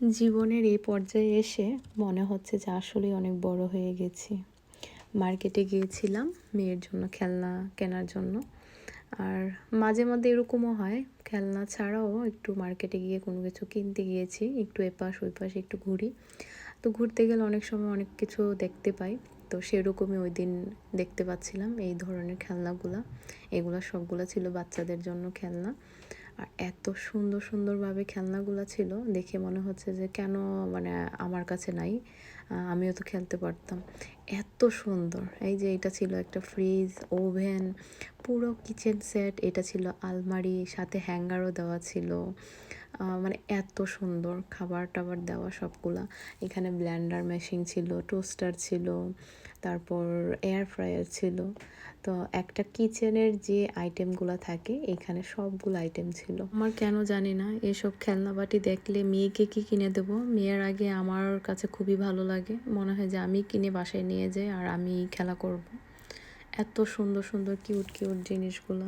জীবনের এই পর্যায়ে এসে মনে হচ্ছে যে আসলেই অনেক বড় হয়ে গেছি। মার্কেটে গিয়েছিলাম মেয়ের জন্য, খেলনা কেনার জন্য। আর মাঝে মধ্যে এরকমও হয়, খেলনা ছাড়াও একটু মার্কেটে গিয়ে কোনো কিছু কিনতে গিয়েছি, একটু এপাশ ওই পাশে একটু ঘুরি। তো ঘুরতে গেলে অনেক সময় অনেক কিছু দেখতে পাই। তো সেরকমই ওই দিন দেখতে পাচ্ছিলাম এই ধরনের খেলনাগুলা। এগুলো সবগুলো ছিল বাচ্চাদের জন্য খেলনা। আর এত সুন্দর সুন্দরভাবে খেলনাগুলো ছিল, দেখে মনে হচ্ছে যে কেন মানে আমার কাছে নাই আমিও তো খেলতে পারতাম। এত সুন্দর। এই যে এটা ছিল একটা ফ্রিজ ওভেন পুরো কিচেন সেট এটা ছিল আলমারি সাথে হ্যাঙ্গারও দেওয়া ছিল। মানে এত সুন্দর খাবার টাবার দেওয়া সবগুলা। এখানে ব্ল্যান্ডার মেশিন ছিল টোস্টার ছিল, তারপর এয়ার ফ্রায়ার ছিল। তো একটা কিচেনের যে আইটেমগুলো থাকে, এখানে সবগুলো আইটেম ছিল। আমার কেন জানি না, এসব খেলনাবাটি দেখলে মেয়েকে কি কিনে দেবো? মেয়ের আগে আমার কাছে খুবই ভালো লাগে। মনে হয় যে আমি কিনে বাসায় নিয়ে যাই আর আমি খেলা করব। এত সুন্দর সুন্দর কিউট কিউট জিনিসগুলো।